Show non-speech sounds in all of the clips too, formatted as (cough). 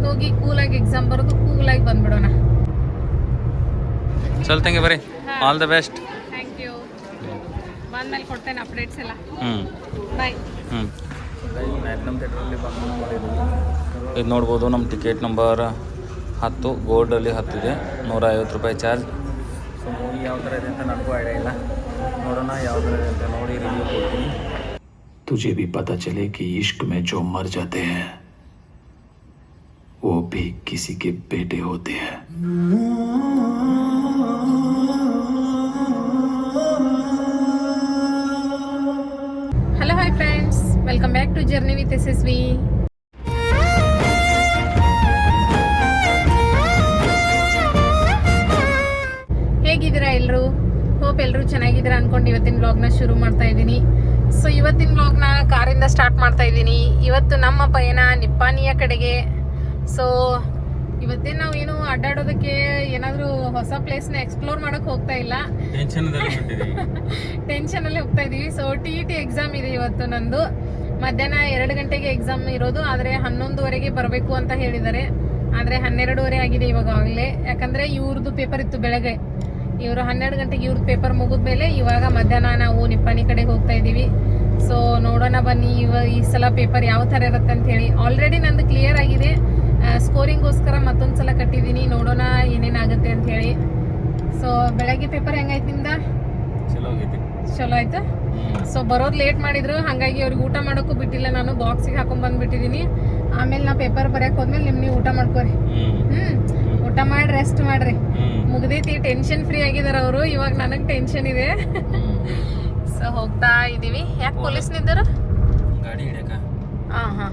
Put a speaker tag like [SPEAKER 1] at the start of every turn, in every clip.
[SPEAKER 1] ಕೂಲಾಗಿ ಹೋಗಿ ಕೂಲಾಗಿ ಎಕ್ಸಾಮ್ ಬರೆದು ಕೂಲಾಗಿ ಬಂದ್ಬಿಡೋಣ
[SPEAKER 2] ಚಲ್ ತಂಗಿ ಬರ್ರಿ all the best
[SPEAKER 1] thank you ಬಂದ್ಮೇಲೆ ಕೊಡ್ತೇನೆ ಅಪ್ಡೇಟ್ಸ್ ಎಲ್ಲ
[SPEAKER 2] ಹ್ಞೂ
[SPEAKER 1] ಬಾಯ್
[SPEAKER 2] ಹ್ಞೂ ಇದು ನೋಡ್ಬೋದು ನಮ್ಮ ಟಿಕೆಟ್ ನಂಬರ್ ಹತ್ತು ಗೋಲ್ಡಲ್ಲಿ ಹತ್ತಿದೆ ನೂರ ಐವತ್ತು ರೂಪಾಯಿ ಚಾರ್ಜ್ ಸೊ ಮೂವಿ ಯಾವ ಥರ ಇದೆ ಅಂತ ನನಗೂ ಐಡಿಯಾ ಇಲ್ಲ ನೋಡೋಣ ಯಾವ ಥರ ಇದೆ ಅಂತ ನೋಡಿ ರಿವ್ಯೂ ಕೊಡ್ತೀನಿ
[SPEAKER 3] तुझे भी पता चले कि इश्क में जो मर जाते हैं वो भी किसी के बेटे होते हैं
[SPEAKER 1] hello hi friends welcome back to journey with S S V ಹೇಗಿದ್ದೀರಾ ಎಲ್ಲರೂ ಹೋಪ್ ಎಲ್ಲರೂ ಚೆನ್ನಾಗಿದ್ದೀರಾ ಅನ್ಕೊಂಡು ಇವತ್ತಿನ ವ್ಲಾಗ್ನ ಶುರು ಮಾಡ್ತಾ ಇದ್ದೀನಿ ಸೊ ಇವತ್ತಿನ ವ್ಲಾಗ್ನ ಕಾರಿಂದ ಸ್ಟಾರ್ಟ್ ಮಾಡ್ತಾ ಇದ್ದೀನಿ ಇವತ್ತು ನಮ್ಮ ಪಯಣ ನಿಪ್ಪಾಣಿಯ ಕಡೆಗೆ ಸೊ ಇವತ್ತೇ ನಾವು ಏನು ಅಡ್ಡಾಡೋದಕ್ಕೆ ಏನಾದರೂ ಹೊಸ ಪ್ಲೇಸ್ನ ಎಕ್ಸ್ಪ್ಲೋರ್ ಮಾಡೋಕೆ ಹೋಗ್ತಾ ಇಲ್ಲ. ಟೆನ್ಷನ್ ಅಲ್ಲಿ (laughs) ಹೋಗ್ತಾ ಇದೀವಿ. ಸೊ ಟಿ ಟಿ ಎಕ್ಸಾಮ್ ಇದೆ ಇವತ್ತು ನಂದು. ಮಧ್ಯಾಹ್ನ ಎರಡು ಗಂಟೆಗೆ ಎಕ್ಸಾಮ್ ಇರೋದು. ಆದರೆ ಹನ್ನೊಂದುವರೆಗೆ ಬರಬೇಕು ಅಂತ ಹೇಳಿದ್ದಾರೆ. ಆದರೆ ಹನ್ನೆರಡುವರೆ ಆಗಿದೆ ಇವಾಗ ಆಗಲೇ. ಯಾಕಂದ್ರೆ ಇವ್ರದ್ದು ಪೇಪರ್ ಇತ್ತು ಬೆಳಗ್ಗೆ. ಇವರು ಹನ್ನೆರಡು ಗಂಟೆಗೆ ಇವ್ರದ್ದು ಪೇಪರ್ ಮುಗಿದ ಮೇಲೆ ಇವಾಗ ಮಧ್ಯಾಹ್ನ ನಾವು ನಿಪ್ಪಾಣಿ ಕಡೆಗೆ ಹೋಗ್ತಾ ಇದ್ದೀವಿ ಸೊ ನೋಡೋಣ ಬನ್ನಿ ಇವ ಈ ಸಲ ಪೇಪರ್ ಯಾವ ಥರ ಇರುತ್ತೆ ಅಂತ ಹೇಳಿ. ಆಲ್ರೆಡಿ ನಂದು ಕ್ಲಿಯರ್ ಆಗಿದೆ. ಸ್ಕೋರಿಂಗೋಸ್ಕರ ಮತ್ತೊಂದು ಸಲ ಕಟ್ಟಿದ್ದೀನಿ. ನೋಡೋಣ ಏನೇನಾಗುತ್ತೆ ಅಂತ ಹೇಳಿ. ಸೊ ಬೆಳಗ್ಗೆ ಪೇಪರ್ ಹೆಂಗಾಯ್ತು ನಿಮ್ದ?
[SPEAKER 2] ಚಲೋ
[SPEAKER 1] ಆಯ್ತು? ಸೊ ಬರೋದು ಲೇಟ್ ಮಾಡಿದ್ರು. ಹಾಗಾಗಿ ಅವ್ರಿಗೆ ಊಟ ಮಾಡೋಕ್ಕೂ ಬಿಟ್ಟಿಲ್ಲ. ನಾನು ಬಾಕ್ಸಿಗೆ ಹಾಕೊಂಡ್ ಬಂದ್ಬಿಟ್ಟಿದ್ದೀನಿ ಆಮೇಲೆ ನಾ ಪೇಪರ್ ಬರೆಯಕ್ಕೆ ಹೋದ್ಮೇಲೆ ನಿಮ್ ನೀವು ಊಟ ಮಾಡ್ಕೋರಿ. ಹ್ಮ್. ಊಟ ಮಾಡಿ ರೆಸ್ಟ್ ಮಾಡ್ರಿ. ಮುಗ್ದೈತಿ ಟೆನ್ಷನ್ ಫ್ರೀ ಆಗಿದಾರ ಅವರು. ಇವಾಗ ನನಗೆ ಟೆನ್ಷನ್ ಇದೆ. ಸೊ ಹೋಗ್ತಾ ಇದೀವಿ. ಯಾಕೆ ಪೊಲೀಸ್. ನಿಂದರು ಹಾ ಹಾ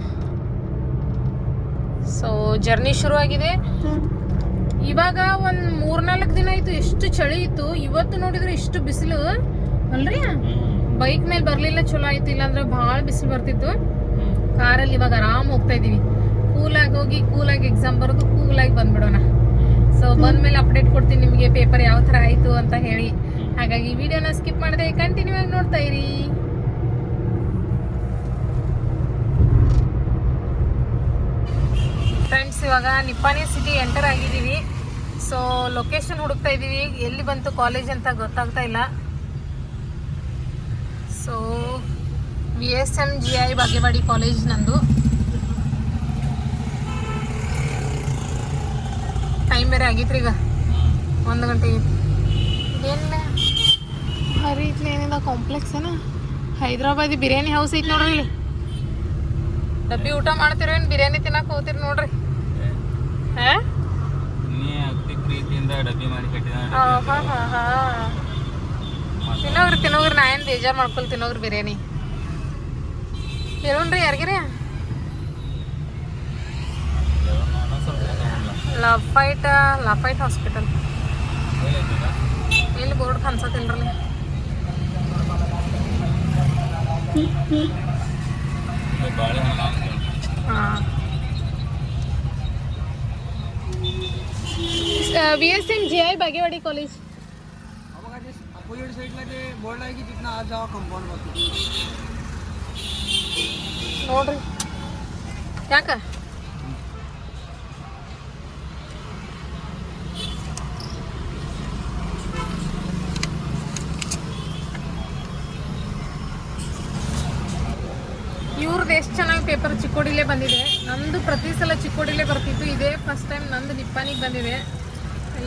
[SPEAKER 1] ಸೊ ಜರ್ನಿ ಶುರುವಾಗಿದೆ. ಆಗಿದೆ ಇವಾಗ ಒಂದ್ ಮೂರ್ನಾಲ್ಕು ದಿನ ಆಯ್ತು ಎಷ್ಟು ಚಳಿ ಇತ್ತು. ಇವತ್ತು ನೋಡಿದ್ರೆ ಇಷ್ಟು ಬಿಸಿಲು. ಅಲ್ರಿ? ಬೈಕ್ ಮೇಲೆ ಬರ್ಲಿಲ್ಲ ಚಲೋ ಆಯ್ತು. ಇಲ್ಲಾಂದ್ರೆ ಭಾಳ ಬಿಸಿಲು ಬರ್ತಿತ್ತು. ಕಾರಲ್ಲಿ ಇವಾಗ ಆರಾಮ್ ಹೋಗ್ತಾ ಇದೀವಿ. ಕೂಲಾಗಿ ಹೋಗಿ ಕೂಲಾಗಿ ಎಕ್ಸಾಮ್ ಬರೆದು ಕೂಲಾಗಿ ಬಂದ್ಬಿಡೋಣ. ಸೊ ಬಂದ್ಮೇಲೆ ಅಪ್ಡೇಟ್ ಕೊಡ್ತೀನಿ ನಿಮಗೆ ಪೇಪರ್ ಯಾವ ಥರ ಆಯ್ತು ಅಂತ ಹೇಳಿ. ಹಾಗಾಗಿ ವಿಡಿಯೋನ ಸ್ಕಿಪ್ ಮಾಡದೆ ಕಂಟಿನ್ಯೂ ಆಗಿ ನೋಡ್ತಾ ಇರಿ. ಫ್ರೆಂಡ್ಸ್ ಇವಾಗ ನಿಪ್ಪಾನಿ ಸಿಟಿ ಎಂಟರ್ ಆಗಿದ್ದೀವಿ. ಸೊ ಲೊಕೇಶನ್ ಹುಡುಕ್ತಾ ಇದ್ದೀವಿ. ಎಲ್ಲಿ ಬಂತು ಕಾಲೇಜ್ ಅಂತ ಗೊತ್ತಾಗ್ತಾ ಇಲ್ಲ. So V S M G I Bagewadi college ನಂದು. ಟೈಮ್ ಬೇರೆ ಆಗಿತ್ರಿ ಈಗ. ಒಂದು ಗಂಟೆ ಏನಿಲ್ಲ ಹರಿ ಏನಿಲ್ಲ ಕಾಂಪ್ಲೆಕ್ಸ್ ಏನ? ಹೈದ್ರಾಬಾದಿ ಬಿರಿಯಾನಿ ಹೌಸ್ ಐತಿ ನೋಡ್ರಿ ಇಲ್ಲಿ. ಡಬ್ಬಿ ಊಟ ಮಾಡ್ತಿರೇನು? ಬಿರಿಯಾನಿ ತಿನ್ನಕ್ಕೆ ಹೋಗ್ತೀರಿ ನೋಡ್ರಿ.
[SPEAKER 2] ನೀ ಅತಿ ಪ್ರೀತಿಯಿಂದ ಡಬ್ಬಿ ಮಾಡಿ ಕಟ್ಟಿದ
[SPEAKER 1] ತಿನ್ನೋಗ್ರಿ ತಿನ್ನೋಗ್ರಿ ನಾ ಏನು ಬೇಜಾರು ಮಾಡ್ಕೊಲ್ ತಿನ್ನೋಗ್ರಿ ಬಿರಿಯಾನಿ. ಇರೋಣ್ರಿ ಯಾರಿಗಿರಿ? ಲಫೈಟ್ ಲಫೈಟ್ ಹಾಸ್ಪಿಟಲ್ ಇಲ್ಲಿ ಬೋರ್ಡ್ ಕನ್ಸತ್ತಿಲ್ರಿ ಹಾಂ. V S M G I Bagewadi college
[SPEAKER 4] opposite साईडला ते बोर्ड आहे की तिथनं आज जावा कंपाऊंड वरती
[SPEAKER 1] ನೋಡ್ರಿ ಯಾಕ ಇವ್ರದ್ದು ಎಷ್ಟು ಚೆನ್ನಾಗಿ ಪೇಪರ್ ಚಿಕ್ಕೋಡಿಲೇ ಬಂದಿದೆ. ನಂದು ಪ್ರತಿ ಸಲ ಚಿಕ್ಕೋಡಿಲೇ ಬರ್ತಿತ್ತು. ಇದೇ ಫಸ್ಟ್ ಟೈಮ್ ನಂದು ನಿಪ್ಪಾನಿಗೆ ಬಂದಿದೆ.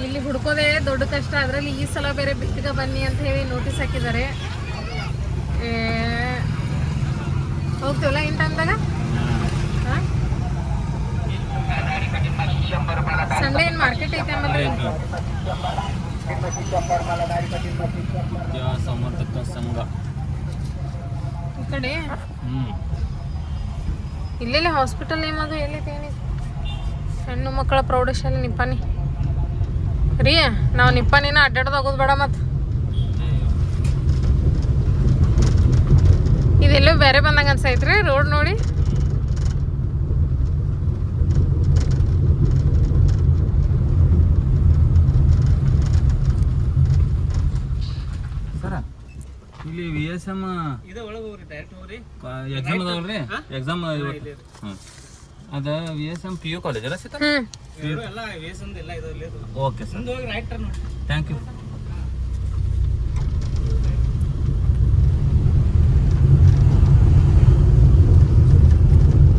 [SPEAKER 1] ಇಲ್ಲಿ ಹುಡ್ಕೋದೇ ದೊಡ್ಡ ಕಷ್ಟ. ಅದರಲ್ಲಿ ಈ ಸಲ ಬೇರೆ ಬೇಗ ಬನ್ನಿ ಅಂತ ಹೇಳಿ ನೋಟಿಸ್ ಹಾಕಿದ್ದಾರೆ. ಹೋಗ್ತೀವಲ್ಲ ಇಂಟ ಅಂದಾಗ ಸಂಡೇ ಏನು ಮಾರ್ಕೆಟ್ ಐತೆ ಆಮೇಲೆ
[SPEAKER 2] ಸಮರ್ಥಕ ಸಂಘ?
[SPEAKER 1] ಈ ಕಡೆ? ಇಲ್ಲೆಲ್ಲ ಹಾಸ್ಪಿಟಲ್ ನೇಮ್ ಅದು ಎಲ್ಲಿ ಏನಿದೆ? ಹೆಣ್ಣು ಮಕ್ಕಳ ಪ್ರೌಢಶಾಲೆ ನಿಪ್ಪಾನಿ ರೀ ನಾವು ನಿಪ್ಪಾನಿನ ಅಡ್ಡಾಡೋದು ಹೋಗೋದು ಬೇಡ ಮತ್ತು. ಇದೆಲ್ಲೋ ಬೇರೆ ಬಂದಂಗೆ ಅನ್ಸೈತ್ರಿ ರೋಡ್ ನೋಡಿ?
[SPEAKER 2] ಇಲ್ಲಿ ವಿ ಎಸ್ ಎಂ
[SPEAKER 4] ಇದೇ ಒಳಗೆ ಹೋಗ್ರಿ ಡೈರೆಕ್ಟ್ ಹೋಗ್ರಿ.
[SPEAKER 2] ಎಕ್ಸಾಮ್ ಅದಾವಲ್ರಿ ಎಕ್ಸಾಮ್ ಇವತ್ತು. ಹಾಂ ಅದ V S M P U college ಅಲ್ಲ ಸೀತಾ?
[SPEAKER 4] ಎಲ್ಲ ವೇಸಂದ ಎಲ್ಲ ಇದರಲ್ಲಿ
[SPEAKER 2] ಓಕೆ ಸರ್
[SPEAKER 4] ಹೋಗಿ ರೈಟ್ ಟರ್ನ್
[SPEAKER 2] ಥ್ಯಾಂಕ್ ಯು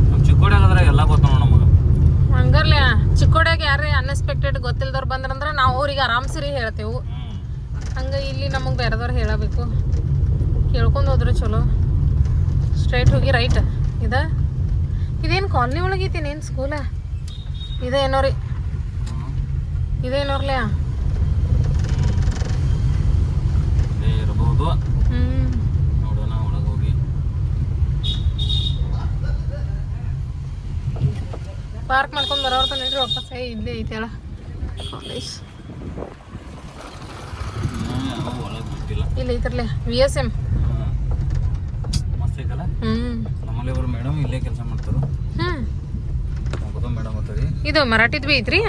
[SPEAKER 2] ನಮ್ಮ ಚಿಕ್ಕೋಡಿಯಾಗದ್ರೆ ಎಲ್ಲ ಗೊತ್ತಾವ ನಮಗೆ.
[SPEAKER 1] ಹಂಗರ್ಲೆ ಚಿಕ್ಕೋಡ್ಯಾಗ ಯಾರೇ ಅನ್ಎಕ್ಸ್ಪೆಕ್ಟೆಡ್ ಗೊತ್ತಿಲ್ದವ್ರು ಬಂದ್ರಂದ್ರ ನಾವು ಅವ್ರಿಗೆ ಆರಾಮ್ಸರಿ ಹೇಳ್ತೇವು. ಹಂಗ ಇಲ್ಲಿ ನಮಗೆ ಬೇರೆದವ್ರು ಹೇಳಬೇಕು. ಕೇಳ್ಕೊಂಡು ಹೋದ್ರೆ ಚಲೋ. ಸ್ಟ್ರೈಟ್ ಹೋಗಿ ರೈಟ್ ಇದ? ಇದೇನು ಕಾಲನಿ ಒಳಗೆ ಐತಿ ಏನು ಸ್ಕೂಲ ಇದೇನೋ ರೀ ಇದೇನೋರ್ಲೆ
[SPEAKER 2] ಇರಬಹುದು
[SPEAKER 1] ಹ್ಞೂ
[SPEAKER 2] ನೋಡೋಣ ಒಳಗೆ ಹೋಗಿ.
[SPEAKER 1] ಪಾರ್ಕ್ ಮಾಡ್ಕೊಂಡು ಬರೋರ್ತಾನೆ ವಾಪಸ್. ಇಲ್ಲೇ ಐತೆ ಹೇಳ ಕಾಲೇಜ್
[SPEAKER 2] ಗೊತ್ತಿಲ್ಲ.
[SPEAKER 1] ಇಲ್ಲಿ ವಿ ಎಸ್ ಎಂ
[SPEAKER 2] ಮಸ್ತ್ ಐತಲ್ಲ?
[SPEAKER 1] ಹ್ಞೂ
[SPEAKER 2] ನಮ್ಮಲ್ಲಿ ಒಬ್ರು ಮೇಡಮ್ ಇಲ್ಲೇ ಕೆಲಸ ಮಾಡ್ತಾರೆ
[SPEAKER 1] ಹ್ಞೂ
[SPEAKER 2] ಹೋಗೋದು ಮೇಡಮ್ ಅಂತರಿ
[SPEAKER 1] ಇದು ಮರಾಠಿದ್ ಬಿ ಐತ್ರಿ?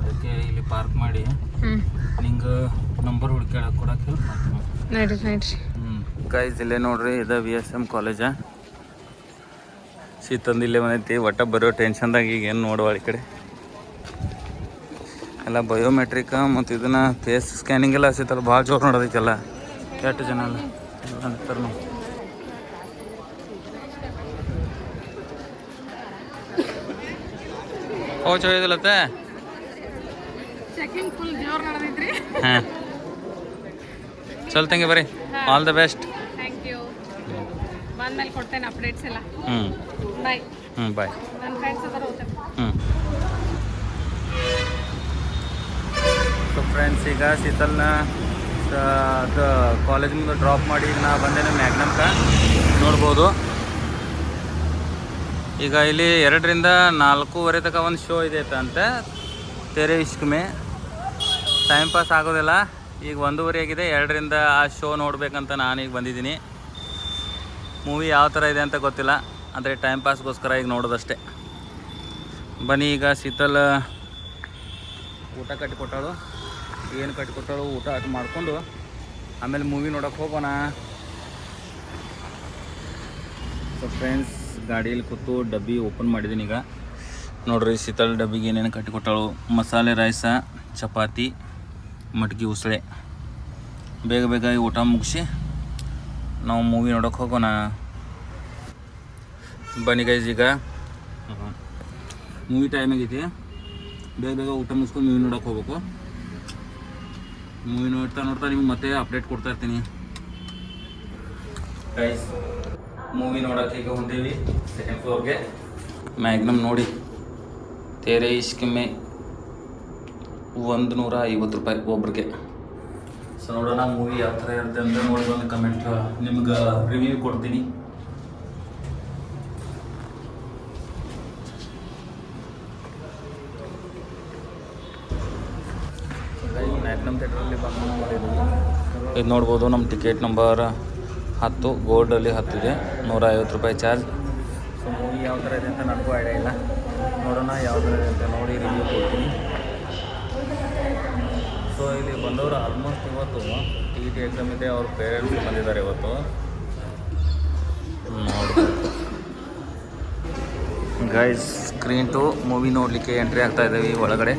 [SPEAKER 2] ಅದಕ್ಕೆ ಇಲ್ಲಿ ಪಾರ್ಕ್ ಮಾಡಿ
[SPEAKER 1] ಹ್ಮ್.
[SPEAKER 2] ನಿಂಗೆ ನಂಬರ್ ಹುಡ್ಕ್ಯಾಡಕ್ಕೆ ಕೊಡಕ್ಕೆ ಹೆಲ್ಪ್ ಮಾಡ್ತೀನಿ.
[SPEAKER 1] ನಡ್ರಿ ನಡ್ರಿ.
[SPEAKER 2] ಹ್ಞೂ ಗೈಸ್ ಇಲ್ಲೇ ನೋಡ್ರಿ ಇದು ವಿ ಎಸ್ ಎಂ ಕಾಲೇಜ ಶೀತಂದು ಇಲ್ಲೇ ಬಂದೈತಿ ಒಟ್ಟ ಬರೋ ಟೆನ್ಷನ್ದಾಗ ಈಗ ಏನು ನೋಡುವ ಈ ಕಡೆ. ಎಲ್ಲ ಬಯೋಮೆಟ್ರಿಕ್ ಮತ್ತು ಇದನ್ನ ಫೇಸ್ ಸ್ಕ್ಯಾನಿಂಗ್ ಎಲ್ಲ ಸಿಗ್ತಲ್ಲ ಭಾಳ ಜೋರು ನೋಡೋದೈತೆಲ್ಲ. ಎಷ್ಟು ಜನ ಎಲ್ಲ. ನಿಂತಾರ್ ನಾವು ಹಾಂ. ಚಲ್ ತಂಗಿ ಬರ್ರಿ. All the best
[SPEAKER 1] thank you ಬಂದ್ಮೇಲೆ ಕೊಡ್ತೇನೆ ಅಪ್ಡೇಟ್ಸ್ ಎಲ್ಲ.
[SPEAKER 2] ಹ್ಞೂ
[SPEAKER 1] ಬಾಯ್
[SPEAKER 2] ಹ್ಞೂ ಬಾಯ್
[SPEAKER 1] ನನ್ನ ಫ್ರೆಂಡ್ಸ್
[SPEAKER 2] ಹ್ಞೂ ಸೊ ಫ್ರೆಂಡ್ಸ್ ಈಗ ಶೀತಲ್ನ ಅದು ಕಾಲೇಜ್ ಡ್ರಾಪ್ ಮಾಡಿ ಈಗ ನಾ ಬಂದೇನೆ ಮ್ಯಾಗ್ನಮ್ಕ ನೋಡ್ಬೋದು. ಈಗ ಇಲ್ಲಿ ಎರಡರಿಂದ ನಾಲ್ಕೂವರೆ ತನಕ ಒಂದು ಶೋ ಇದೆ ಅಂತ ತೆರೆ ಇಷ್ಕಮೆ. ಟೈಮ್ ಪಾಸ್ ಆಗೋದಿಲ್ಲ. ಈಗ ಒಂದೂವರೆ ಆಗಿದೆ. ಎರಡರಿಂದ ಆ ಶೋ ನೋಡಬೇಕಂತ ನಾನೀಗ ಬಂದಿದ್ದೀನಿ. ಮೂವಿ ಯಾವ ಥರ ಇದೆ ಅಂತ ಗೊತ್ತಿಲ್ಲ. ಅಂದರೆ ಟೈಮ್ ಪಾಸ್ಗೋಸ್ಕರ ಈಗ ನೋಡೋದಷ್ಟೇ. ಬನ್ನಿ, ಈಗ ಶೀತಲ್, ಊಟ ಕಟ್ಟಿಕೊಟ್ಟಾಳು ಏನು ಕಟ್ಟಿಕೊಟ್ಟಾಳು ಊಟ ಅದು ಮಾಡಿಕೊಂಡು ಆಮೇಲೆ ಮೂವಿ ನೋಡೋಕೆ ಹೋಗೋಣ. ಸೊ ಫ್ರೆಂಡ್ಸ್ ಗಾಡಿಯಲ್ಲಿ ಕೂತು ಡಬ್ಬಿ ಓಪನ್ ಮಾಡಿದ್ದೀನಿ ಈಗ. ನೋಡ್ರಿ ಶೀತಳ ಡಬ್ಬಿಗೆ ಏನೇನು ಕಟ್ಟಿಕೊಟ್ಟಾಳು ಮಸಾಲೆ ರೈಸ ಚಪಾತಿ ಮಟ್ಗಿ ಉಸಳೆ. ಬೇಗ ಬೇಗ ಈ ಊಟ ಮುಗಿಸಿ ನಾವು ಮೂವಿ ನೋಡೋಕೆ ಹೋಗೋಣ. ಬನ್ನಿ ಗೈಸ್ ಈಗ. ಮೂವಿ ಟೈಮ್ ಆಗೈತಿ ಬೇಗ ಬೇಗ ಊಟ ಮುಗಿಸ್ಕೊಂಡು ಮೂವಿ ನೋಡೋಕೆ ಹೋಗ್ಬೇಕು. ಮೂವಿ ನೋಡ್ತಾ ನೋಡ್ತಾ ನಿಮ್ಗೆ ಮತ್ತೆ ಅಪ್ಡೇಟ್ ಕೊಡ್ತಾ ಇರ್ತೀನಿ. ಗೈಸ್ ಮೂವಿ ನೋಡಕ್ಕೆ ಈಗ ಹೊಂದೇವಿ ಸೆಕೆಂಡ್ ಫ್ಲೋರ್ಗೆ ಮ್ಯಾಗ್ನಮ್ ನೋಡಿ, ತೇರೆ ಇಷ್ಕ್ ಮೇ ಒಂದು ನೂರ ಐವತ್ತು ರೂಪಾಯಿ ಒಬ್ರಿಗೆ. ಸೊ ನೋಡೋಣ ಮೂವಿ ಯಾವ ಥರ ಇರುತ್ತೆ ನೋಡಿ ಒಂದು ಕಮೆಂಟ್ ನಿಮ್ಗೆ ರಿವ್ಯೂ ಕೊಡ್ತೀನಿ ಮ್ಯಾಗ್ನಮ್ ಥಿಯೇಟ್ರಲ್ಲಿ ಬಂದು ನೋಡಿದ್ವಿ ಇದು ನೋಡ್ಬೋದು ನಮ್ಮ ಟಿಕೆಟ್ ನಂಬರ್ ಹತ್ತು ಗೋಲ್ಡಲ್ಲಿ ಹತ್ತಿದೆ ನೂರ ಐವತ್ತು ರೂಪಾಯಿ ಚಾರ್ಜ್. ಸೊ ಮೂವಿ ಯಾವ ಥರ ಇದೆ ಅಂತ ನನಗೂ ಐಡಿಯಾ ಇಲ್ಲ. ನೋಡೋಣ ಯಾವ ಥರ ಇದೆ ಅಂತ ನೋಡಿ ರಿವ್ಯೂ ಕೊಡ್ತೀನಿ. ಸೊ ಇಲ್ಲಿ ಬಂದವರು ಆಲ್ಮೋಸ್ಟ್ ಇವತ್ತು ಟಿ ಟಿ ಎಕ್ಸಾಮ್ ಇದೆ. ಅವ್ರ ಪೇರೆಂಟ್ಸ್ ಬಂದಿದ್ದಾರೆ ಇವತ್ತು. ಗೈಸ್ ಸ್ಕ್ರೀನ್ ಟು ಮೂವಿ ನೋಡಲಿಕ್ಕೆ ಎಂಟ್ರಿ ಆಗ್ತಾ ಇದ್ದೀವಿ ಒಳಗಡೆ.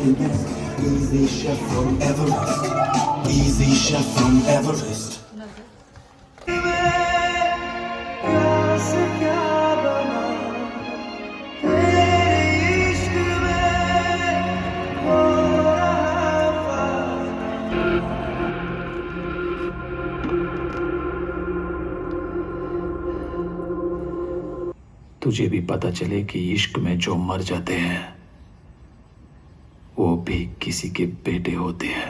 [SPEAKER 5] Easy chef from Everest. Easy chef from Everest.
[SPEAKER 3] तुझे भी पता चले कि इश्क में जो मर जाते हैं किसी के बेटे होते हैं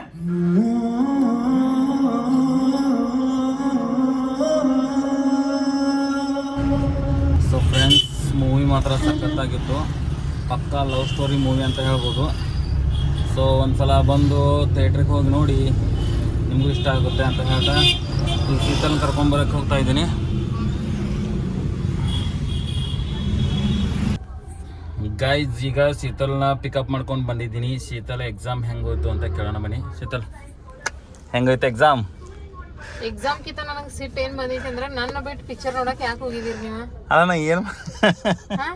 [SPEAKER 2] ಸೊ ಫ್ರೆಂಡ್ಸ್ ಮೂವಿ ಮಾತ್ರ ಸಖತ್ತಾಗಿತ್ತು ಪಕ್ಕಾ ಲವ್ ಸ್ಟೋರಿ ಮೂವಿ ಅಂತ ಹೇಳ್ಬೋದು ಸೊ ಒಂದ್ಸಲ ಬಂದು ಥಿಯೇಟ್ರಿಗೆ ಹೋಗಿ ನೋಡಿ ನಿಮಗೂ ಇಷ್ಟ ಆಗುತ್ತೆ ಅಂತ ಹೇಳ್ತಾ ಈ ಶೀತಲ್ ಕರ್ಕೊಂಬರಕ್ಕೆ ಹೋಗ್ತಾ ಇದ್ದೀನಿ ಗೈಸ್ ಈಗ ಶೀತಲ್ನ ಪಿಕಪ್ ಮಾಡ್ಕೊಂಡು ಬಂದಿದ್ದೀನಿ. ಶೀತಲ್ ಎಕ್ಸಾಮ್ ಹೆಂಗೋಯ್ತು ಅಂತ ಕೇಳೋಣ ಬನ್ನಿ. ಶೀತಲ್ ಹೆಂಗೋಯ್ತು ಎಕ್ಸಾಮ್
[SPEAKER 1] ಎಕ್ಸಾಮ್ ಕಿಂತ ನನಗೆ ಸಿಟ್ ಏನ್ ಬಂದೈತೆ ಅಂದ್ರೆ ನನ್ನ ಬಿಟ್ಟು ಪಿಕ್ಚರ್ ನೋಡಕ್ಕೆ ಯಾಕೆ ಹೋಗಿದ್ದೀರಿ ನೀವು?
[SPEAKER 2] ಅಲ್ಲ ನಾ ಏನು
[SPEAKER 1] ಹಾ?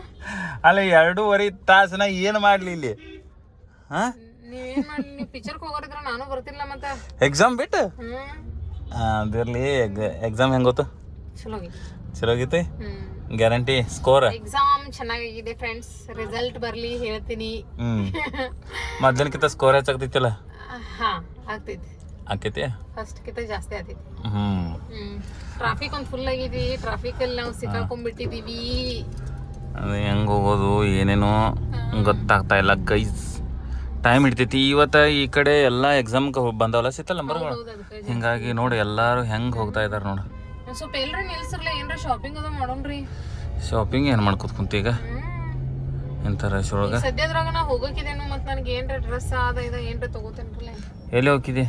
[SPEAKER 2] ಅಲ್ಲ ಎರಡೂವರೆ ತಾಸು ನಾ ಏನು ಮಾಡಲಿ ಇಲ್ಲಿ? ಹಾಂ?
[SPEAKER 1] ನೀವೇನ್ ಮಾಡಿ ನೀವು ಪಿಕ್ಚರ್ಗೆ ಹೋಗೋರಿದ್ರೆ ನಾನು ಬರ್ತಿಲ್ಲ ಮತ್ತೆ.
[SPEAKER 2] ಎಕ್ಸಾಮ್ ಬಿಟ್ಟು?
[SPEAKER 1] ಹ್ಮ್.
[SPEAKER 2] ಅದಿರಲಿ ಎಕ್ಸಾಮ್ ಹೆಂಗೋತು
[SPEAKER 1] ಚಲೋ
[SPEAKER 2] ಚಲೋ ಆಗೈತಿ ಗ್ಯಾರಂಟಿ ಸ್ಕೋರ್
[SPEAKER 1] ಎಕ್ಸಾಮ್ ಚೆನ್ನಾಗಿದೆ ಫ್ರೆಂಡ್ಸ್ ರಿಸಲ್ಟ್ ಬರ್ಲಿ ಹೇಳ್ತೀನಿ.
[SPEAKER 2] ಮೊದ್ಲಿನಕಿಂತ (laughs) ಸ್ಕೋರ್ ಹೆಚ್ಚಾಗ್ತಿತ್ತಲ್ಲ
[SPEAKER 1] ಹಾ ಆಗ್ತೈತಿ.
[SPEAKER 2] ಆಕೈತಿ
[SPEAKER 1] ಫಸ್ಟ್ ಕಿಂತ ಜಾಸ್ತಿ ಆಗ್ತೈತಿ.
[SPEAKER 2] ಹ್ಞೂ
[SPEAKER 1] ಹ್ಮ್. ಟ್ರಾಫಿಕ್ ಒಂದು ಫುಲ್ ಆಗಿದೆ. ಟ್ರಾಫಿಕ್ ಅಲ್ಲಿ ನಾವು ಸಿಕ್ಕಾಕೊಂಡ್ಬಿಟ್ಟಿದೀವಿ.
[SPEAKER 2] ಅದು ಹೆಂಗೆ ಹೋಗೋದು ಏನೇನೋ ಗೊತ್ತಾಗ್ತಾ ಇಲ್ಲ ಗೈಸ್ ಟೈಮ್ ಹಿಡ್ತೈತಿ. ಇವತ್ತು ಈ ಕಡೆ ಎಲ್ಲ ಎಕ್ಸಾಮ್ಗೆ ಬಂದವಲ್ಲ ಸಿತ್ತಲ್ಲ ನಂಬರ್ಗಳು ಹಿಂಗಾಗಿ ನೋಡಿ ಎಲ್ಲರೂ ಹೆಂಗೆ ಹೋಗ್ತಾ ಇದ್ದಾರೆ ನೋಡಿ.
[SPEAKER 1] ಸ್ವಲ್ಪ ಎಲ್ರ ನಿಲ್ಸಿರ್ಲ ಏನ್ರ ಶಾಪಿಂಗ್ ಅದ ಮಾಡೋಣ್ರಿ.
[SPEAKER 2] ಶಾಪಿಂಗ್ ಏನು ಮಾಡ್ಕೊತ
[SPEAKER 1] ಕುಂತೀಗ
[SPEAKER 2] ಶೊಳಗ ರಶ್ ಒಳಗೆ?
[SPEAKER 1] ಸದ್ಯದ್ರಾಗ ನಾ ಹೋಗಕಿದೇನು ಮತ್ತು ನನಗೆ ಏನ್ರ ಡ್ರೆಸ್ ಅದ ಇದ ಏನ್ರ ತಗೋತೇನ್ರಲ್ಲ
[SPEAKER 2] ಎಲ್ಲಿ ಹೋಗಿದ್ದೆ?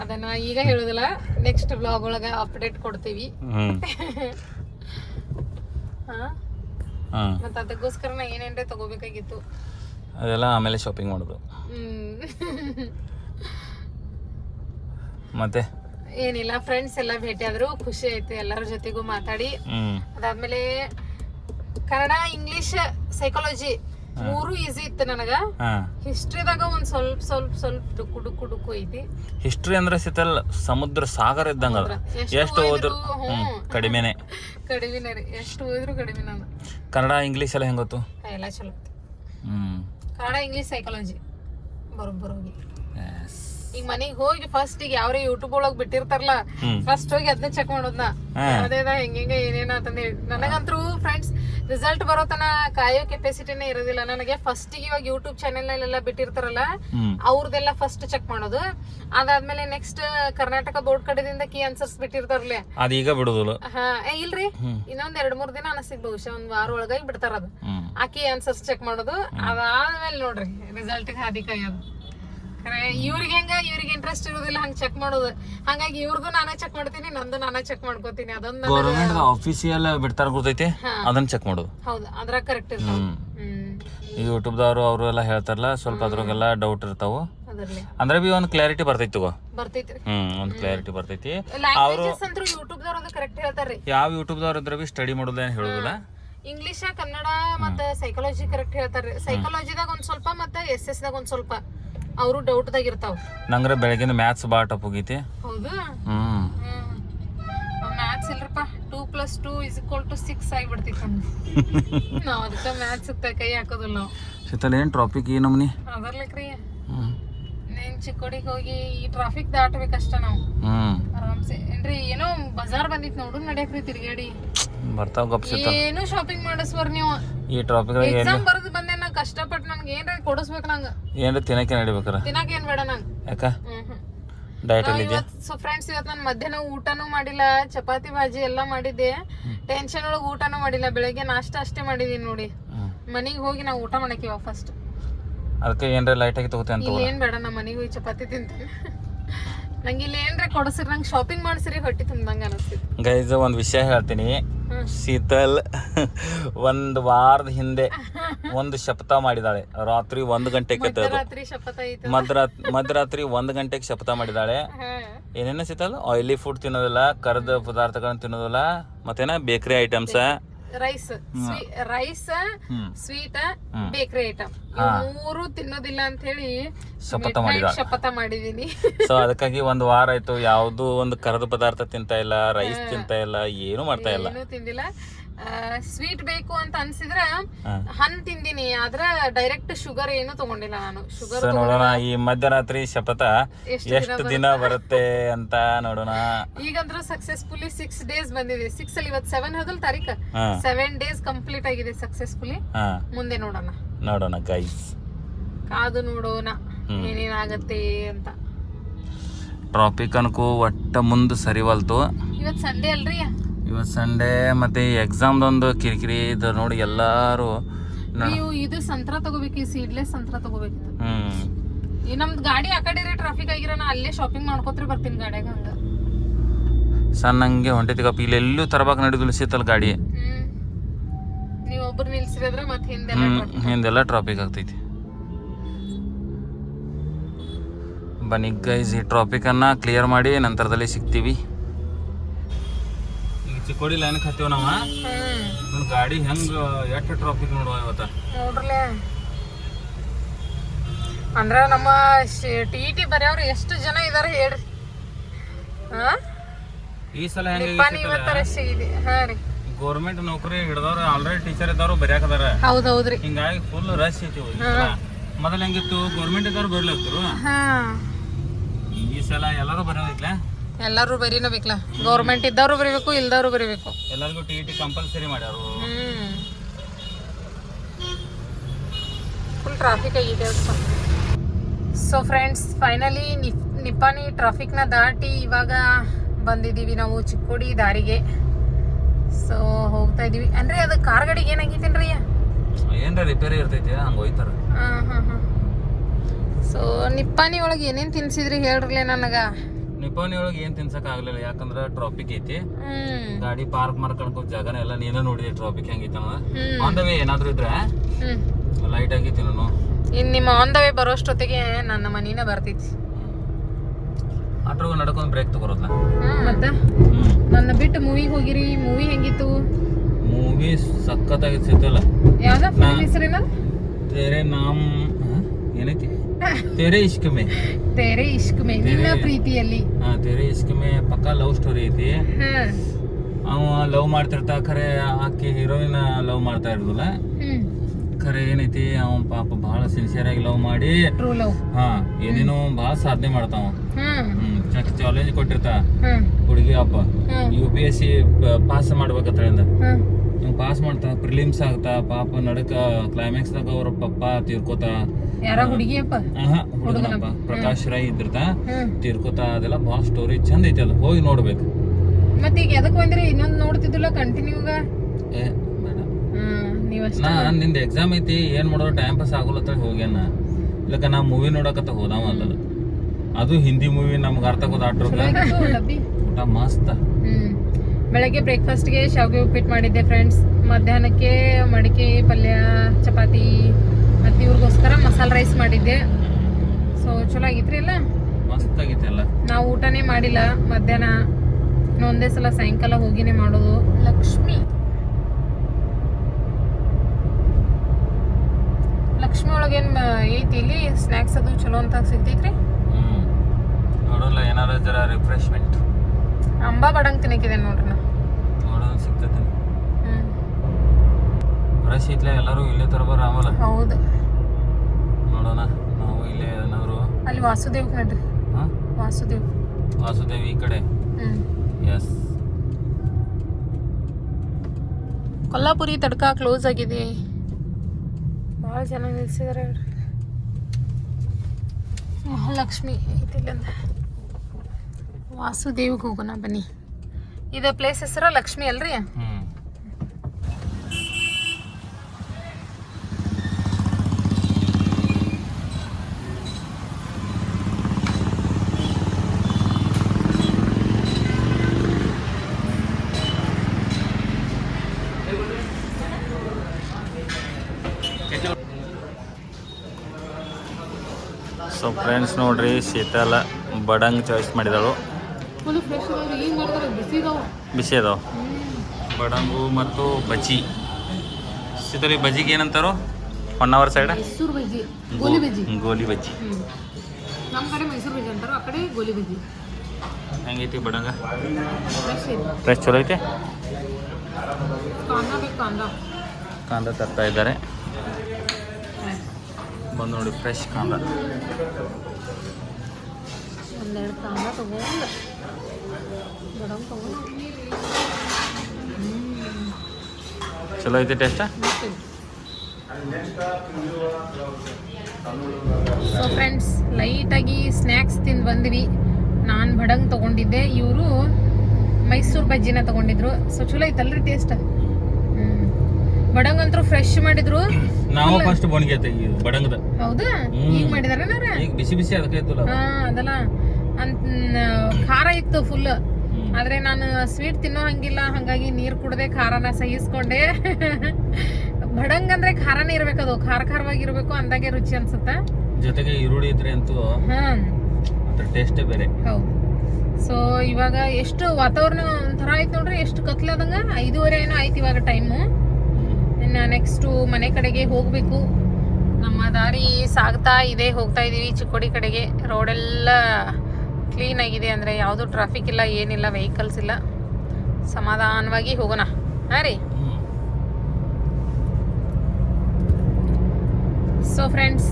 [SPEAKER 1] ಅದನ್ನ ಈಗ ಹೇಳೋದಿಲ್ಲ ನೆಕ್ಸ್ಟ್ ಬ್ಲಾಗ್ ಒಳಗ ಅಪ್ಡೇಟ್ ಕೊಡ್ತೀವಿ. ಮತ್ತೆ ಅದಕ್ಕೋಸ್ಕರ ನಾ ಏನೇನ್ರ ತಗೋಬೇಕಾಗಿತ್ತು.
[SPEAKER 2] ಅದೆಲ್ಲ ಆಮೇಲೆ ಶಾಪಿಂಗ್ ಮಾಡೋದು. ಮತ್ತೆ?
[SPEAKER 1] ಏನಿಲ್ಲ ಫ್ರೆಂಡ್ಸ್ ಎಲ್ಲ ಭೇಟಿಯಾದ್ರು ಖುಷಿ ಆಯ್ತು ಎಲ್ಲರ ಜೊತೆಗೂ ಮಾತಾಡಿ. ಅದಾದ್ಮೇಲೆ ಕನ್ನಡ ಇಂಗ್ಲಿಷ್ ಸೈಕಾಲಜಿ ಮೂರು ಈಸಿ ಇತ್ತು ನನಗ. ಹಿಸ್ಟ್ರಿದಾಗ ಒಂದ್ ಸ್ವಲ್ಪ ಸ್ವಲ್ಪ ಸ್ವಲ್ಪ ಡುಕ್ಕು ಡುಕ್ಕು ಡುಕ್ಕು ಐತಿ.
[SPEAKER 2] ಹಿಸ್ಟ್ರಿ ಅಂದ್ರೆ ಸಿತಲ್ ಸಮುದ್ರ ಸಾಗರ ಇದ್ದಂಗ
[SPEAKER 1] ಎಷ್ಟು ಓದ್ರು
[SPEAKER 2] ಕಡಿಮೆನೆ. (laughs)
[SPEAKER 1] ಕಡಿಮೆನೆ ರೀ. ಎಷ್ಟು ಓದ್ರು ಕಡಿಮೆ ನಾನು.
[SPEAKER 2] ಕನ್ನಡ ಇಂಗ್ಲಿಷ್ ಎಲ್ಲ ಹೆಂಗೊತ್ತು
[SPEAKER 1] ಎಲ್ಲ ಚಲೋ. ಕನ್ನಡ ಇಂಗ್ಲಿಷ್ ಸೈಕಾಲಜಿ ಬರೋಬ್ಬರ ಹೋಗಿ. ಈಗ ಮನೆಗೆ ಹೋಗಿ ಫಸ್ಟ್ ಈಗ ಯಾವ್ರೇ ಯೂಟ್ಯೂಬ್ ಒಳಗ್ ಬಿಟ್ಟಿರ್ತಾರಲ್ಲ ಫಸ್ಟ್ ಹೋಗಿ ಅದನ್ನ ಚೆಕ್ ಮಾಡೋದ್ನ.
[SPEAKER 2] ಅದೇ
[SPEAKER 1] ಅದೇದ ಹೆಂಗ ಏನೇನ ಅಂತ ಹೇಳಿ. ನನಗಂತೂ ಫ್ರೆಂಡ್ಸ್ ರಿಸಲ್ಟ್ ಬರೋ ತನ ಕಾಯೋ ಕೆಪಾಸಿಟಿನೇ ಇರೋದಿಲ್ಲ. ನನಗೆ ಫಸ್ಟ್ ಇವಾಗ ಯೂಟ್ಯೂಬ್ ಚಾನೆಲ್ ಎಲ್ಲ ಬಿಟ್ಟಿರ್ತಾರಲ್ಲ ಅವ್ರದೆಲ್ಲ ಫಸ್ಟ್ ಚೆಕ್ ಮಾಡೋದು. ಅದಾದ್ಮೇಲೆ ನೆಕ್ಸ್ಟ್ ಕರ್ನಾಟಕ ಬೋರ್ಡ್ ಕಡೆದಿಂದ ಕೀ ಆನ್ಸರ್ಸ್ ಬಿಟ್ಟಿರ್ತಾರಲ್ಲ.
[SPEAKER 2] ಅದೀಗ ಬಿಡುದಿಲ್ಲ.
[SPEAKER 1] ಹಾ. ಇಲ್ರಿ. ಇನ್ನೊಂದ್ ಎರಡ್ ಮೂರ್ ದಿನ ಅನಸ್ತಿದ್ ಬಹುಶಃ. ಒಂದ್ ವಾರ ಒಳಗಾಗಿ ಬಿಡ್ತಾರ ಅದು. ಆ ಕೀ ಆನ್ಸರ್ಸ್ ಚೆಕ್ ಮಾಡೋದು. ಅದಾದ್ಮೇಲೆ ನೋಡ್ರಿ ರಿಸಲ್ಟ್ ಹಾದಿ ಕಾಯೋದು. ಇವ್ರಿಗೆ ಹೆಂಗ ಇವ್ರಿಗೆ ಇಂಟ್ರೆಸ್ಟ್ ಇರೋದಿಲ್ಲ ಹಂಗ ಚೆಕ್ ಮಾಡೋದು. ಹಂಗಾಗಿ ಇವ್ರಿಗೂ ನಾನೇ ಚೆಕ್ ಮಾಡ್ತೀನಿ ನಂದು ನಾನೇ ಚೆಕ್ ಮಾಡ್ಕೋತೀನಿ. ಅದೊಂದು ಗವರ್ಮೆಂಟ್
[SPEAKER 2] ಗೌರ್ಮೆಂಟ್ ಆಫೀಸಿಯಲ್ ಬಿಡ್ತಾರ ಗೊತ್ತೈತಿ? ಅದನ್ನ ಚೆಕ್ ಮಾಡೋದು.
[SPEAKER 1] ಹೌದು ಅದರ ಕರೆಕ್ಟ್ ಇರ್ತಾವ. ಯೂಟ್ಯೂಬ್
[SPEAKER 2] ಈ ಯೂಟ್ಯೂಬ್ದವರು ಅವರು ಎಲ್ಲ ಹೇಳ್ತಾರಲ್ಲ ಸ್ವಲ್ಪ ಅದ್ರಾಗೆಲ್ಲ ಡೌಟ್ ಇರ್ತಾವ.
[SPEAKER 1] ಅದರಲ್ಲಿ.
[SPEAKER 2] ಅಂದ್ರೆ ಬಿ ಒಂದು ಕ್ಲಾರಿಟಿ ಬರ್ತೈತಿ ತಗೋ. ಹ್ಮ್ ಒಂದು ಕ್ಲಾರಿಟಿ ಬರ್ತೈತಿ.
[SPEAKER 1] ಅವರು
[SPEAKER 2] ಯಾವ ಯೂಟ್ಯೂಬ್ದವ್ರು ಇದ್ರೆ ಬಿ ಸ್ಟಡಿ ಮಾಡೋದು ಏನು ಹೇಳೋದಿಲ್ಲ.
[SPEAKER 1] ಇಂಗ್ಲಿಷ್ ಕನ್ನಡ ಮತ್ತೆ ಸೈಕಾಲಜಿ ಕರೆಕ್ಟ್ ಹೇಳ್ತಾರೆ ಸೈಕಾಲಜಿದಾಗ ಒಂದ್ ಸ್ವಲ್ಪ ಮತ್ತೆ ಎಸ್ ಎಸ್ ದಾಗ ಒಂದ್ ಸ್ವಲ್ಪ. ಅವರು ಡೌಟ್ ದಾಗ ಇರ್ತಾವ.
[SPEAKER 2] ನಂಗ್ರೆ ಬೆಳಗಿನ ಮ್ಯಾಥ್ಸ್ ಭಾಳ ಟಪ್ ಹೋಗೈತಿ.
[SPEAKER 1] ಹೌದು?
[SPEAKER 2] ಹ್ಮ್.
[SPEAKER 1] Maths ಇಲ್ರಪ್ಪ two plus two is equal to six ಆಗಿಬಿಡ್ತಿತ್ತು. ನಾವು ಅದಕ್ಕೆ ಮ್ಯಾಥ್ಸ್ ಕೈ ಹಾಕೋದಿಲ್ಲ ನಾವು.
[SPEAKER 2] ಶೀತಲ್ ಏನು ಟ್ರಾಫಿಕ್ ಈ ನಮ್ನಿ?
[SPEAKER 1] ಅದರ್ಲಕ್ರಿ. ನೀನ್ ಚಿಕ್ಕೋಡಿಗೆ ಹೋಗಿ ಈ ಟ್ರಾಫಿಕ್ ದಾಟಬೇಕಷ್ಟ ನಾವು.
[SPEAKER 2] ಹ್ಮ್.
[SPEAKER 1] ಆರಾಮ್ಸೆ. ಏನ್ರಿ ಏನೋ ಬಜಾರ್ ಬಂದಿತ್ತು ನೋಡು ನಡೆಯಕ್ರಿ ತಿರ್ಗಾಡಿ
[SPEAKER 2] ಬರ್ತಾವ ಗಪ್ ಶೀತಲ್.
[SPEAKER 1] ಏನು ಶಾಪಿಂಗ್ ಮಾಡಸ್ವರ್ ನೀವು.
[SPEAKER 2] ಈ ಟ್ರಾಫಿಕ್
[SPEAKER 1] ಎಕ್ಸಾಮ್ ಬರೆದು ಬಂದೆ ಕಷ್ಟಪಟ್ಟು ನನಗೆ ಏನ್ರ ಕೊಡಿಸ್ಬೇಕು ನಂಗೆ?
[SPEAKER 2] ಏನ್ರ ತಿನ್ನಕ್ಕೆ ನಡಿಬೇಕಾರ?
[SPEAKER 1] ತಿನ್ನಕ್ಕೆ ಏನ್ ಬೇಡ ನಂಗೆ.
[SPEAKER 2] ಯಾಕ? ಡಯಟ್ ಅಲ್ಲಿ
[SPEAKER 1] ಸೊ ಫ್ರೆಂಡ್ಸ್ ಇವತ್ತು ನಾನು ಮಧ್ಯಾಹ್ನ ಊಟನೂ ಮಾಡಿಲ್ಲ ಚಪಾತಿ ಭಾಜಿ ಎಲ್ಲ ಮಾಡಿದ್ದೆ. ಟೆನ್ಷನ್ ಒಳಗೆ ಊಟನೂ ಮಾಡಿಲ್ಲ ಬೆಳಗ್ಗೆ ನಾಷ್ಟ ಅಷ್ಟೇ ಮಾಡಿದೀನಿ ನೋಡಿ. ಮನಿಗ್ ಹೋಗಿ ನಾವು ಊಟ ಮಾಡಕ್ಕಿವ ಫಸ್ಟ್
[SPEAKER 2] ಅದಕ್ಕೆ ಏನ್ರ ಲೈಟ್ ಆಗಿ ತಗೋತೆ ಅಂತ
[SPEAKER 1] ಏನ್ ಬೇಡ ನಮ್ಮ ಮನೆಗೆ ಹೋಗಿ ಚಪಾತಿ ತಿಂತೀನಿ. ನಂಗೆ ಇಲ್ಲಿ ಏನ್ರ ಕೊಡಸ್ರಿ ನಂಗೆ ಶಾಪಿಂಗ್ ಮಾಡಿಸ್ರಿ ಹೊಟ್ಟಿ ತುಂಬಂಗ ಅನಿಸ್ತಿದೆ
[SPEAKER 2] ಗೈಸ್ ಒಂದು ವಿಷಯ ಹೇಳ್ತೀನಿ. ಶೀತಲ್ ಒಂದು ವಾರದ ಹಿಂದೆ ಒಂದು ಶಪಥ ಮಾಡಿದಾಳೆ. ರಾತ್ರಿ ಒಂದು ಗಂಟೆಗೆ ಅದು
[SPEAKER 1] ಮಧ್ಯರಾತ್ರಿ
[SPEAKER 2] ಮಧ್ಯರಾತ್ರಿ ಒಂದು ಗಂಟೆಗೆ ಶಪಥ ಮಾಡಿದಾಳೆ. ಏನೇನ ಶೀತಲ್? ಆಯಿಲಿ ಫುಡ್ ತಿನ್ನೋದಿಲ್ಲ ಕರದ ಪದಾರ್ಥಗಳನ್ನ ತಿನ್ನೋದಿಲ್ಲ ಮತ್ತೇನ?
[SPEAKER 1] Bakery items
[SPEAKER 2] rice
[SPEAKER 1] rice.
[SPEAKER 2] Sweet.
[SPEAKER 1] Bakery item ಮೂರು ತಿನ್ನೋದಿಲ್ಲ ಅಂತ ಹೇಳಿ
[SPEAKER 2] ಶಪಥ ಮಾಡಿದ.
[SPEAKER 1] ಶಪಥ ಮಾಡಿದೀನಿ. (laughs)
[SPEAKER 2] ಸೊ ಅದಕ್ಕಾಗಿ ಒಂದು ವಾರ ಆಯ್ತು ಯಾವ್ದು ಒಂದು ಕರದ ಪದಾರ್ಥ ತಿಂತ ಇಲ್ಲ ರೈಸ್ ತಿಂತ ಇಲ್ಲ ಏನು ಮಾಡ್ತಾ ಇಲ್ಲ.
[SPEAKER 1] ತಿಂದಿಲ್ಲ. ಸ್ವೀಟ್ ಬೇಕು ಅಂತ ಅನ್ಸಿದ್ರ. ಹಣ್ ತಿಂದಿನಿ ಆದ್ರ ಡೈರೆಕ್ಟ್ ಶುಗರ್ ಏನು ತಗೊಂಡಿಲ್ಲ ನಾನು. ಶುಗರ್
[SPEAKER 2] ನೋಡೋಣ ಈ ಮಧ್ಯರಾತ್ರಿ ಶಪಥ
[SPEAKER 1] ಎಷ್ಟು
[SPEAKER 2] ದಿನ ಬರುತ್ತೆ? ಅಂತ ನೋಡೋಣ.
[SPEAKER 1] ಈಗಂದ್ರ ಸಕ್ಸಸ್ಫುಲಿ ಸಿಕ್ಸ್ ಡೇಸ್ ಬಂದಿದೆ. ಸಿಕ್ಸ್ ಅಲ್ಲಿ ಇವತ್ತು ಸೆವೆನ್ ಹಗಲ್ ತಾರೀಕ. ಸೆವೆನ್ ಡೇಸ್ ಕಂಪ್ಲೀಟ್ ಆಗಿದೆ ಸಕ್ಸಸ್ಫುಲಿ ಮುಂದೆ ನೋಡೋಣ.
[SPEAKER 2] ನೋಡೋಣ ಗೈಸ್
[SPEAKER 1] ಕಾದು ನೋಡೋಣ. ಏನೇನಾಗತ್ತೆ ಅಂತ.
[SPEAKER 2] ಟ್ರಾಪಿಕ್ ಅನ್ಕೋ ಒಟ್ಟ ಮುಂದೆ ಸರಿವಲ್ತು.
[SPEAKER 1] ಇವತ್ತು ಸಂಡೇ ಅಲ್ರಿ?
[SPEAKER 2] ಇವತ್ತು ಸಂಡೇ ಮತ್ತೆ ಎಕ್ಸಾಮ್ದೊಂದು ಕಿರಿಕಿರಿ ಇದು ನೋಡಿ ಎಲ್ಲಾರು
[SPEAKER 1] ನೀವು ಇದು ಸಂತ್ರ ತಗೋಬೇಕು ಈ ಸೀಡ್ಲೆಸ್ ಸಂತ್ರ ತಗೋಬೇಕಿತ್ತು.
[SPEAKER 2] ಹ್ಮ್.
[SPEAKER 1] ಈ ನಮ್ದು ಗಾಡಿ ಆ ಕಡೆ ಟ್ರಾಫಿಕ್ ಆಗಿರೋಣ ಅಲ್ಲೇ ಶಾಪಿಂಗ್ ಮಾಡ್ಕೋತ್ರಿ ಬರ್ತೀನಿ ಗಾಡಿಯಾಗ ಹಂಗ.
[SPEAKER 2] ಸಣ್ಣಂಗೆ ಇಲ್ಲಿ ಎಲ್ಲೂ ತರಬೇಕು ನಡೆದಿಲ್ಲ ಸೀತಲ್ ಗಾಡಿ.
[SPEAKER 1] ನೀವು ಒಬ್ರು ನಿಲ್ಸಿದ್ರೆ ಮತ್ತೆ ಹಿಂದೆಲ್ಲ.
[SPEAKER 2] ಹಿಂದೆಲ್ಲ ಟ್ರಾಫಿಕ್ ಆಗ್ತೈತಿ. ಬನ್ನಿ ಗೈಸ್ ಈ ಟ್ರಾಫಿಕನ್ನು ಕ್ಲಿಯರ್ ಮಾಡಿ ನಂತರದಲ್ಲಿ ಸಿಗ್ತೀವಿ. ಚಿಕ್ಕೋಡಿ ಲೈನ್ ಹತ್ತೀವಿ ನಾವ. ಗಾಡಿ ಹೆಂಗೆ ಎಷ್ಟು ಟ್ರಾಫಿಕ್ ನೋಡುವ ಇವತ್ತ
[SPEAKER 1] ನೋಡ್ರಲೆ. ಅಂದ್ರ ನಮ್ಮ ಟಿ ಟಿ ಬರೆಯವ್ರು ಎಷ್ಟು ಜನ ಇದಾರ ಹೇಳ್ರಿ. ಆ
[SPEAKER 2] ಈ ಸಲ ಹೆಂಗ
[SPEAKER 1] ರೀ.
[SPEAKER 2] ಗೌರ್ಮೆಂಟ್ ನೌಕರಿ ಹಿಡ್ದವ್ರು ಆಲ್ರೆಡಿ ಟೀಚರ್ ಇದ್ದವ್ರು ಬರ್ಯಾಕದಾರ
[SPEAKER 1] ಹೌದ್ ಹೌದ್ರಿ
[SPEAKER 2] ಹಿಂಗಾಗಿ ಫುಲ್ ರಶ್ ಐತಿ ಮೊದಲ ಹೆಂಗಿತ್ತು? ಗೌರ್ಮೆಂಟ್ ಇದ್ದವ್ರು ಬರ್ಲತ್ತರು
[SPEAKER 1] ಹಾ.
[SPEAKER 2] ಈ ಸಲ ಎಲ್ಲರೂ ಬರೋದಿಲ್ಲ
[SPEAKER 1] ಎಲ್ಲಾರು ಬರೀನ ಬೇಕಲ್ಲ ಗೌರ್ಮೆಂಟ್ ಇದ್ದವರು ಬರೀಬೇಕು ಇಲ್ದವ್ರು ಬರೀಬೇಕು.
[SPEAKER 2] ಎಲ್ಲರಿಗೂ ಟಿ ಟಿ ಕಂಪಲ್ಸರಿ ಮಾಡ್ಯಾರು.
[SPEAKER 1] ಫುಲ್ ಟ್ರಾಫಿಕ್ ಆಗಿದೆ ಸೊ ಫ್ರೆಂಡ್ಸ್ ಫೈನಲಿ ನಿಪ್ಪಾನಿ ಟ್ರಾಫಿಕ್ನ ದಾಟಿ ಇವಾಗ ಬಂದಿದ್ದೀವಿ ನಾವು ಚಿಕ್ಕೋಡಿ ದಾರಿಗೆ. ಸೊ ಹೋಗ್ತಾ ಇದೀವಿ. ಅಂದ್ರೆ ಅದು ಕಾರ್ ಗಾಡಿಗೆ ಏನಾಗಿತ್ತೇನ್ರಿ
[SPEAKER 2] ಏನ್ರ ರಿಪೇರಿ ಇರ್ತೈತಿ ಹಂಗೆ ಹೋಯ್ತಾರೆ.
[SPEAKER 1] ಹಾಂ ಹಾಂ ಹಾಂ. ಸೊ ನಿಪ್ಪಾನಿ ಒಳಗೆ ಏನೇನು ತಿನ್ಸಿದ್ರಿ ಹೇಳ್ರಲೆ ನನಗ.
[SPEAKER 2] ನಿಪಾನಿ ಒಳಗೆ ಏನ್ ತಿನ್ಸಕ್ ಆಗ್ಲಿಲ್ಲ ಯಾಕಂದ್ರ ಟ್ರಾಫಿಕ್ ಐತಿ. ಗಾಡಿ ಪಾರ್ಕ್ ಮಾಡ್ಕೊಂಡ್ ಜಾಗನ ಎಲ್ಲ ನೀನ ನೋಡಿದೆ ಟ್ರಾಫಿಕ್ ಹೆಂಗೈತಿ ಅನ್ನೋದು. ಆನ್ ದ ವೇ ಏನಾದ್ರು ಇದ್ರೆ ಲೈಟ್ ಆಗಿ ನಾನು
[SPEAKER 1] ಇನ್ ನಿಮ್ಮ ಆನ್ ದ ವೇ ಬರೋಷ್ಟೊತ್ತಿಗೆ ನನ್ನ ಮನಿನ ಬರ್ತೈತಿ
[SPEAKER 2] ಆಟ್ರೋಗ ನಡ್ಕೊಂಡ್ ಬ್ರೇಕ್ ತಗೋರೋದ್ಲ
[SPEAKER 1] ಮತ್ತೆ? ನನ್ನ ಬಿಟ್ಟು ಮೂವಿ ಹೋಗಿರಿ ಮೂವಿ ಹೆಂಗಿತ್ತು?
[SPEAKER 2] ಮೂವಿ ಸಖತ್ತಾಗಿ ಸಿಗ್ತಲ್ಲ.
[SPEAKER 1] ಯಾವ್ದ ಫಿಲ್ಮ್ ಹೆಸರಿನ?
[SPEAKER 2] ತೇರೆ ನಾಮ್? ಏನೈತಿ? ತೇರೆ ಇಷ್ಕ್ ಮೇ
[SPEAKER 1] ತೆರೆ ಇಷ್ಕ್ ಮೇ ನಿನ್ನ ಪ್ರೀತಿಯಲ್ಲಿ.
[SPEAKER 2] ಹಾ ತೆರೆ ಇಷ್ಕ್ ಮೇ ಪಕ್ಕಾ ಲವ್ ಸ್ಟೋರಿ ಐತಿ. ಅವ ಲವ್ ಮಾಡ್ತಿರ್ತಾ ಖರೆ ಆಕಿ ಹೀರೋಯಿನ್ ಲವ್ ಮಾಡ್ತಾ ಇರೋದಿಲ್ಲ. ಖರೆ ಏನೈತಿ ಅವ ಪಾಪ ಬಹಳ ಸಿನ್ಸಿಯರ್ ಆಗಿ ಲವ್ ಮಾಡಿ.
[SPEAKER 1] ಟ್ರೂ ಲವ್
[SPEAKER 2] ಹಾ ಏನೇನೋ ಬಹಳ ಸಾಧನೆ ಮಾಡ್ತಾವ.
[SPEAKER 1] ಹ್ಮ್
[SPEAKER 2] ಹ್ಮ್ ಚಾಲೆಂಜ್ ಕೊಟ್ಟಿರ್ತಾ. ಹುಡುಗಿ ಅಪ್ಪ U P S C pass ಮಾಡ್ಬೇಕಂತ ಪಾಸ್ ಮಾಡ್ತಾ ಪ್ರಿಲಿಮ್ಸ್ ಆಗ್ತಾ ಪಾಪ ನಡಕ ಕ್ಲೈಮ್ಯಾಕ್ಸ್ ದಾಗ ಅವ್ರ ಪಪ್ಪ ತೀರ್ಕೋತಾ
[SPEAKER 1] ಯಾರ ಹುಡುಗಿಯಪ್ಪ?
[SPEAKER 2] ಆಹಾ ಹುಡುಗನಪ್ಪ. ಪ್ರಕಾಶ್ ರೈ
[SPEAKER 1] ಇದ್ರದ
[SPEAKER 2] ತಿರ್ಕೋತಾ ಅದೆಲ್ಲ ಭಾಳ ಸ್ಟೋರಿ ಚಂದ ಐತಿ ಅದು. ಹೋಗಿ ನೋಡ್ಬೇಕು.
[SPEAKER 1] ಮತ್ತೆ ಈಗ ಎದಕ್ ಬಂದ್ರಿ ಇನ್ನೊಂದ್ ನೋಡ್ತಿದ್ದಿಲ್ಲ? ಕಂಟಿನ್ಯೂಗ
[SPEAKER 2] ನಾ ನಿಂದ ಎಕ್ಸಾಮ್ ಐತಿ ಏನ್ ಮಾಡೋದು? ಟೈಮ್ ಪಾಸ್ ಆಗೋಲ್ಲ ಹೋಗ್ಯಾನ. ಇಲ್ಲಕ ನಾ ಮೂವಿ ನೋಡಕತ್ತ ಹೋದಾವ ಅಲ್ಲದ. ಅದು ಹಿಂದಿ ಮೂವಿ ನಮ್ಗೆ ಅರ್ಥ
[SPEAKER 1] ಡಬ್ಬಿ
[SPEAKER 2] ಊಟ ಮಸ್ತ್.
[SPEAKER 1] ಹ್ಮ್. ಬೆಳಗ್ಗೆ ಬ್ರೇಕ್ಫಾಸ್ಟ್ಗೆ ಶಾವಿಗೆ ಉಪ್ಪಿಟ್ಟು ಮಾಡಿದ್ದೆ ಫ್ರೆಂಡ್ಸ್ ಮಧ್ಯಾಹ್ನಕ್ಕೆ ಮಡಿಕೆ ಪಲ್ಯ ಚಪಾತಿ. ಮತ್ತು ಇವ್ರಿಗೋಸ್ಕರ ಮಸಾಲೆ ರೈಸ್ ಮಾಡಿದ್ದೆ. ಸೊ ಚಲೋ ಆಗಿತ್ರಿ ಎಲ್ಲ?
[SPEAKER 2] ಮಸ್ತ್
[SPEAKER 1] ನಾವು ಊಟನೇ ಮಾಡಿಲ್ಲ. ಮಧ್ಯಾಹ್ನ ಇನ್ನೊಂದೇ ಒಂದೇ ಸಲ ಸಾಯಂಕಾಲ ಹೋಗಿನೇ ಮಾಡೋದು. ಲಕ್ಷ್ಮಿ. ಲಕ್ಷ್ಮಿ ಒಳಗೇನು ಐತಿ ಇಲ್ಲಿ? ಸ್ನ್ಯಾಕ್ಸ್ ಅದು ಚಲೋ ಅಂತ ಸಿಗ್ತೈತ್ರಿ?
[SPEAKER 2] ನೋಡೋಲ್ಲ ಏನಾರ ಜರ ರಿಫ್ರೆಶ್ಮೆಂಟ್
[SPEAKER 1] ಅಂಬಾ ಬಡಂಗ್ ತಿನ್ನಕಿದೆ ನೋಡ್ರಿ ನಾ
[SPEAKER 2] ಸಿಗ್ತೈತೆ ರಶ್ ಐತ್ಲೆ ಎಲ್ಲರೂ ಇಲ್ಲೇ ತರಬಾರ ಆಮೇಲೆ
[SPEAKER 1] ಹೌದು.
[SPEAKER 2] ನೋಡೋಣ ನಾವು ಇಲ್ಲೇ ಏನಾದ್ರು
[SPEAKER 1] ಅಲ್ಲಿ ವಾಸುದೇವ್ ನೋಡ್ರಿ
[SPEAKER 2] ಹಾ?
[SPEAKER 1] ವಾಸುದೇವ್.
[SPEAKER 2] ವಾಸುದೇವ್ ಈ ಕಡೆ.
[SPEAKER 1] ಹ್ಮ್.
[SPEAKER 2] ಎಸ್
[SPEAKER 1] ಕೊಲ್ಲಾಪುರಿ ತಡ್ಕ ಕ್ಲೋಸ್ ಆಗಿದೆ. ಭಾಳ ಜನ ನಿಲ್ಸಿದಾರೆ ಮಹಾಲಕ್ಷ್ಮಿ ಐತಿ ಇಲ್ಲೊಂದು. ವಾಸುದೇವ್ಗೆ ಹೋಗೋಣ ಬನ್ನಿ. ಇದು ಪ್ಲೇಸ್ ಹೆಸರು ಲಕ್ಷ್ಮಿ ಅಲ್ರಿ
[SPEAKER 2] ಹ್ಮ್ ಸೊ ಫ್ರೆಂಡ್ಸ್ ನೋಡ್ರಿ ಶೀತಲ ಬಡಂಗ್ ಚಾಯ್ಸ್ ಮಾಡಿದಳು.
[SPEAKER 1] ಬಿಸಿ
[SPEAKER 2] ಅದಾವ ಬಡಂಗು ಮತ್ತು ಬಜ್ಜಿ. ಶೀತಲಿ ಬಜ್ಜಿಗೆ ಏನಂತಾರೋ? ಒನ್ ಅವರ್ ಸೈಡ್
[SPEAKER 1] ಗೋಲಿ ಬಜ್ಜಿ.
[SPEAKER 2] ಹೆಂಗೈತಿ ಬಡಂಗ?
[SPEAKER 1] ಫ್ರೆಶ್
[SPEAKER 2] ಚಲೋ ಐತೆ?
[SPEAKER 1] ಕಾಂದ
[SPEAKER 2] ತರ್ತಾ ಇದ್ದಾರೆ. ಬಂದು ನೋಡಿ ಫ್ರೆಶ್ ಕಾಂದ
[SPEAKER 1] ಒಂದೆರಡು ಕಾಂದ ತಗೊಂಡು ಬಡಂಗ್ ತಗೊಂಡು
[SPEAKER 2] ಚಲೋ ಐತೆ ಟೇಸ್ಟ
[SPEAKER 1] ಸೊ ಫ್ರೆಂಡ್ಸ್ ಲೈಟಾಗಿ ಸ್ನ್ಯಾಕ್ಸ್ ತಿಂದು ಬಂದ್ವಿ. ನಾನು ಬಡಂಗ್ ತಗೊಂಡಿದ್ದೆ. ಇವರು ಮೈಸೂರು ಬಜ್ಜಿನ ತಗೊಂಡಿದ್ರು. ಸೊ ಚಲೋ ಐತಲ್ರಿ ಟೇಸ್ಟ್ ಬಡಂಗ್ ಅಂತೂ ಫ್ರೆಶ್ ಮಾಡಿದ್ರು.
[SPEAKER 2] ನಾವು ಫಸ್ಟ್ ಬೋಣಿಗೆ ತೆಗಿ ಬಡಂಗದ.
[SPEAKER 1] ಹೌದಾ?
[SPEAKER 2] ಹೀಗೆ
[SPEAKER 1] ಈಗ ಮಾಡಿದಾರ
[SPEAKER 2] ಈಗ ಬಿಸಿ ಬಿಸಿ ಅದಕ್ಕೆ ಇತ್ತು.
[SPEAKER 1] ಹಾ ಅದಲ್ಲ. ಅಂತ ಖಾರ ಇತ್ತು ಫುಲ್. ಆದ್ರೆ ನಾನು ಸ್ವೀಟ್ ತಿನ್ನೋ ಹಂಗಿಲ್ಲ ಹಂಗಾಗಿ ನೀರ್ ಕುಡ್ದೆ ಖಾರನ ಸಹಿಸ್ಕೊಂಡೆ. (laughs) ಬಡಂಗ್ ಅಂದ್ರೆ ಖಾರನೇ ಅದು. ಖಾರ ಖಾರವಾಗಿರ್ಬೇಕು ಅಂದಾಗೆ ರುಚಿ ಅನ್ಸುತ್ತ?
[SPEAKER 2] ಜೊತೆಗೆ ಈರುಳ್ಳಿ ಇದ್ರೆ ಅಂತೂ
[SPEAKER 1] ಹಾ.
[SPEAKER 2] ಅದ್ರ ಟೇಸ್ಟೇ ಬೇರೆ.
[SPEAKER 1] ಹೌದು. ಸೊ ಇವಾಗ ಎಷ್ಟು ವಾತಾವರಣ ಒಂಥರ ಆಯ್ತು ನೋಡ್ರಿ ಎಷ್ಟು ಕತ್ಲಾದಂಗ? ಐದೂವರೆ ಏನೋ ಆಯ್ತು ಇವಾಗ ಟೈಮು ಇನ್ನು ನೆಕ್ಸ್ಟು ಮನೆ ಕಡೆಗೆ ಹೋಗಬೇಕು. ನಮ್ಮ ದಾರಿ ಸಾಗ್ತಾ ಇದೆ, ಹೋಗ್ತಾ ಇದೀವಿ ಚಿಕ್ಕೋಡಿ ಕಡೆಗೆ. ರೋಡೆಲ್ಲ ಕ್ಲೀನ್ ಆಗಿದೆ ಅಂದರೆ ಯಾವುದು ಟ್ರಾಫಿಕ್ ಇಲ್ಲ, ಏನಿಲ್ಲ ವೆಹಿಕಲ್ಸ್ ಇಲ್ಲ. ಸಮಾಧಾನವಾಗಿ ಹೋಗೋಣ. ಹಾಂ ರೀ? ಸೊ ಫ್ರೆಂಡ್ಸ್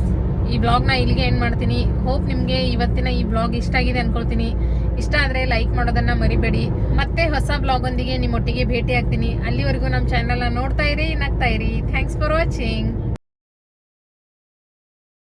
[SPEAKER 1] ಈ ಬ್ಲಾಗ್ನ ಇಲ್ಲಿಗೆ ಏನು ಮಾಡ್ತೀನಿ. ಹೋಪ್ ನಿಮಗೆ ಇವತ್ತಿನ ಈ ಬ್ಲಾಗ್ ಇಷ್ಟ ಆಗಿದೆ ಅನ್ಕೊಳ್ತೀನಿ. ಇಷ್ಟ ಆದರೆ ಲೈಕ್ ಮಾಡೋದನ್ನ ಮರಿಬೇಡಿ. ಮತ್ತೆ ಹೊಸ ಬ್ಲಾಗ್ ಒಂದಿಗೆ ನಿಮ್ಮೊಟ್ಟಿಗೆ ಭೇಟಿ ಆಗ್ತೀನಿ ಅಲ್ಲಿವರೆಗೂ ನಮ್ಮ ಚಾನೆಲ್ನ ನೋಡ್ತಾ ಇರಿ, ನಗ್ತಾ ಇರಿ. Thanks for watching